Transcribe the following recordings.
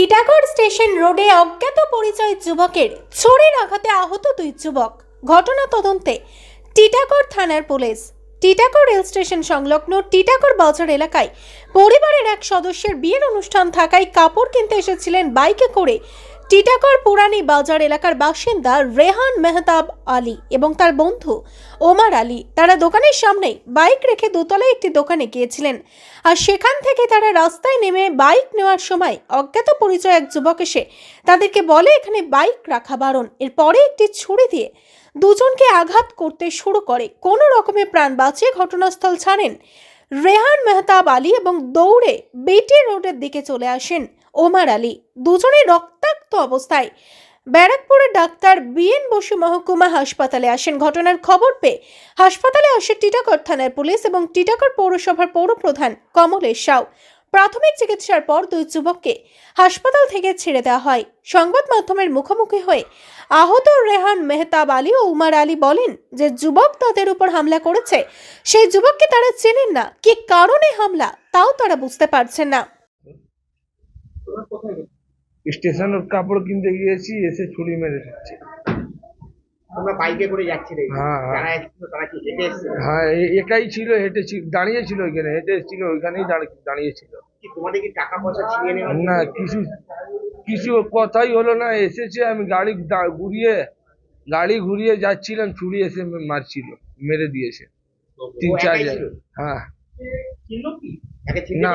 Titagarh station রোডে অজ্ঞাত পরিচয় যুবকের ছোড়ের আঘাতে আহত দুই যুবক। ঘটনা তদন্তে টিটাগড় থানার পুলিশ। টিটাগড় রেল স্টেশন সংলগ্ন টিটাগড় বাজার এলাকায় পরিবারের এক সদস্যের বিয়ের অনুষ্ঠান থাকায় কাপড় কিনতে এসেছিলেন বাইকে করে টিটাগড় পুরানি বাজার এলাকার বাসিন্দা রেহান মেহতাব আলী এবং তার বন্ধু ওমার আলী। তারা দোকানের সামনেই বাইক রেখে দোতলায় একটি দোকানে গিয়েছিলেন। আর সেখান থেকে তারা রাস্তায় নেমে বাইক নেওয়ার সময় অজ্ঞাত পরিচয় এক যুবক এসে তাদেরকে বলে, এখানে বাইক রাখা বারণ। এরপরে একটি ছুরি দিয়ে দুজনকে আঘাত করতে শুরু করে। কোনো রকমে প্রাণ বাঁচিয়ে ঘটনাস্থল ছাড়েন। রেহান মেহতাব আলী এবং দৌড়ে বেটি রোডের দিকে চলে আসেন ওমার আলী। দুজনে রক্তাক্ত অবস্থায়। ব্যারাকপুরের ডাক্তার বিএন বসু মহকুমা হাসপাতালে আসেন। ঘটনার খবর পেয়ে হাসপাতালে আসে টিটাকর থানার পুলিশ এবং টিটাকর পৌরসভার পৌরপ্রধান কমলেশ সাউ। প্রাথমিক চিকিৎসার পর দুই যুবককে হাসপাতাল থেকে ছেড়ে দেওয়া হয়। সংবাদ মাধ্যমের মুখোমুখি হয়ে আহত রেহান মেহতাব আলী ও উমার আলী বলেন যে যুবক তাদের উপর হামলা করেছে, সেই যুবককে তারা চেনেন না। কি কারণে হামলা, তাও তারা বুঝতে পারছেন না। স্টেশন কাপড় কিনতে গিয়েছি, এসে ছুরি মেরে দিচ্ছে তোমরা বাইকে করে যাচ্ছিলে হ্যাঁ, হ্যাঁ। যারা এসেছিল তারা কি হেঁটে হ্যাঁ একাই ছিল হেঁটে ছিল দাঁড়িয়ে ছিল ওইখানে হেঁটে ছিল ওইখানেই দাঁড়ি- দাঁড়িয়ে ছিল কি তোমাদের কি টাকা পয়সা ছিনিয়ে নেওয়া না কিছু কিছু কথাই হলো না এসেছে আমি গাড়ি ঘুরিয়ে গাড়ি ঘুরিয়ে যাচ্ছিলাম ছুরি এসে মারছিল মেরে দিয়েছে। তিন চার হ্যাঁ। না?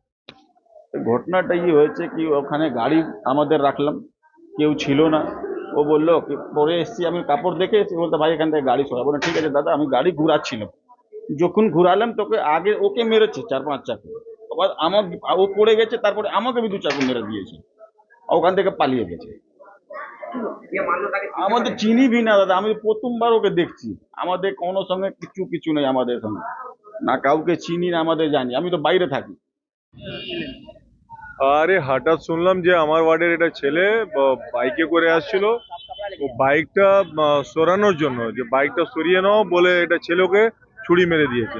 ঘটনাটা কি হয়েছে কি ওখানে গাড়ি আমাদের রাখলাম, কেউ ছিল না। ও বলল পরে এসছি, আমি কাপড় দেখে এসেছি। বলতে, ভাই, এখান থেকে গাড়ি সরাবো। না ঠিক আছে দাদা, আমি গাড়ি ঘুরাচ্ছিলাম যখন ঘুরালাম, তোকে আগে ওকে মেরেছে চার পাঁচ চাকু। আবার আমার ও পড়ে গেছে, তারপরে আমাকে দু চাকু মেরে দিয়েছে। ওখান থেকে পালিয়ে গেছে। আমাদের পারলে? চিনি ভি না, দাদা, আমি প্রথমবার ওকে দেখছি। আমাদের কোনো সঙ্গে কিছু কিছু নেই আমাদের সঙ্গে। না কাউকে চিনি, না আমাদের জানি। আমি তো বাইরে থাকি। আরে হঠাৎ শুনলাম যে আমার ওয়ার্ডের এটা ছেলে বাইকে করে আসছিল। ও বাইকটা সরানোর জন্য, যে বাইকটা সরিয়ে নাও বলে এটা ছেলেকে ছুরি মেরে দিয়েছে।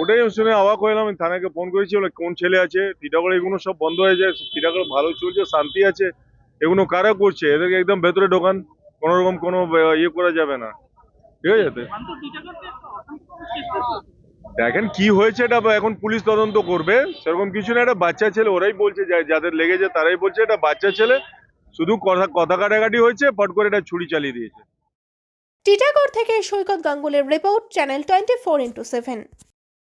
ওটাই আমি শুনে অবাক এলাম আমি থানাকে ফোন করেছি, বলে কোন ছেলে আছে? টিটাগড় এগুলো সব বন্ধ হয়ে যায় টিটাগড় ভালো চলছে, শান্তি আছে? এগুলো কারা করছে? এদেরকে একদম ভেতরে ঢোকান কোনো রকম কোনো ইয়ে করা যাবে না। ঠিক আছে? দেখেন কি হয়েছে এটা এখন পুলিশ তদন্ত করবে, সেরকম কিছু না, এটা বাচ্চা ছেলে, ওরাই বলছে যাদের লেগেছে তারাই বলছে, এটা বাচ্চা ছেলে, শুধু কথা কথা কাটাকাটি হয়েছে, ফট করে এটা ছুরি চালিয়ে দিয়েছে। টিটাগড় থেকে Saikat গাঙ্গুলের report, channel twenty four into seven.